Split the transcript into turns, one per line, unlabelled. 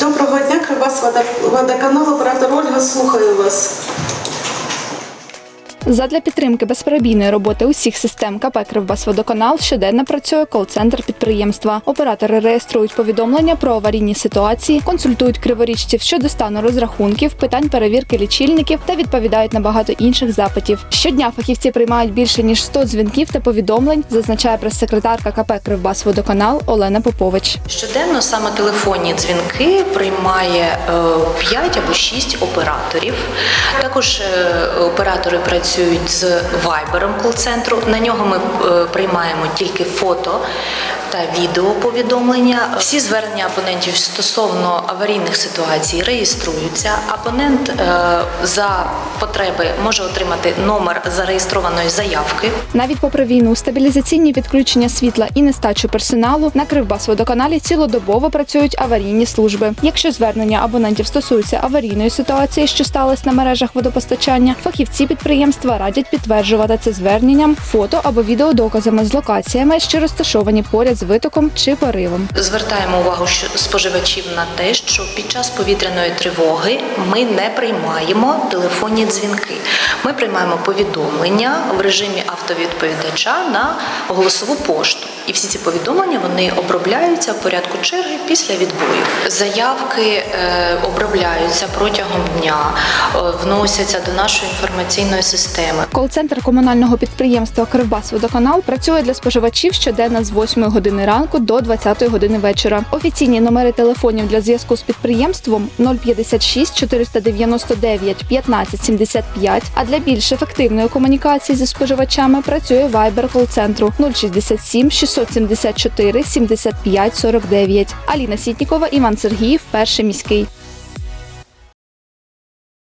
Доброго дня, Кривас Водо- водоканал, оператор Ольга, слухаю вас.
Задля підтримки безперебійної роботи усіх систем КП «Кривбасводоканал» щоденно працює кол-центр підприємства. Оператори реєструють повідомлення про аварійні ситуації, консультують криворічців щодо стану розрахунків, питань перевірки лічильників та відповідають на багато інших запитів. Щодня фахівці приймають більше ніж 100 дзвінків та повідомлень, зазначає прес-секретарка КП «Кривбасводоканал» Олена Попович.
Щоденно саме телефонні дзвінки приймає 5 або 6 операторів. Також е, оператори працюють з вайбером кол-центру. На нього ми е, приймаємо тільки фото та відеоповідомлення. Всі звернення абонентів стосовно аварійних ситуацій реєструються. Абонент е, за потреби може отримати номер зареєстрованої заявки.
Навіть попри війну, стабілізаційні відключення світла і нестачу персоналу на Кривбасводоканалі цілодобово працюють аварійні служби. Якщо звернення абонентів стосуються аварійної ситуації, що сталася на мережах водопостачання, фахівці підприємства радять підтверджувати це зверненням фото або відеодоказами з локаціями, що розташовані поряд з витоком чи поривом.
Звертаємо увагу споживачів на те, що під час повітряної тривоги ми не приймаємо телефонні дзвінки. Ми приймаємо повідомлення в режимі автовідповідача на голосову пошту. І всі ці повідомлення вони обробляються в порядку черги після відбою. Заявки е, обробляються протягом дня, е, вносяться до нашої інформаційної системи.
Кол-центр комунального підприємства Кривбасводоканал працює для споживачів щоденно з 8 години ранку до 20 години вечора. Офіційні номери телефонів для зв'язку з підприємством 056 499 15 75, А для більш ефективної комунікації зі споживачами працює Viber кол-центру 067 674 75 49. Аліна Сітнікова, Іван Сергіїв, перший міський.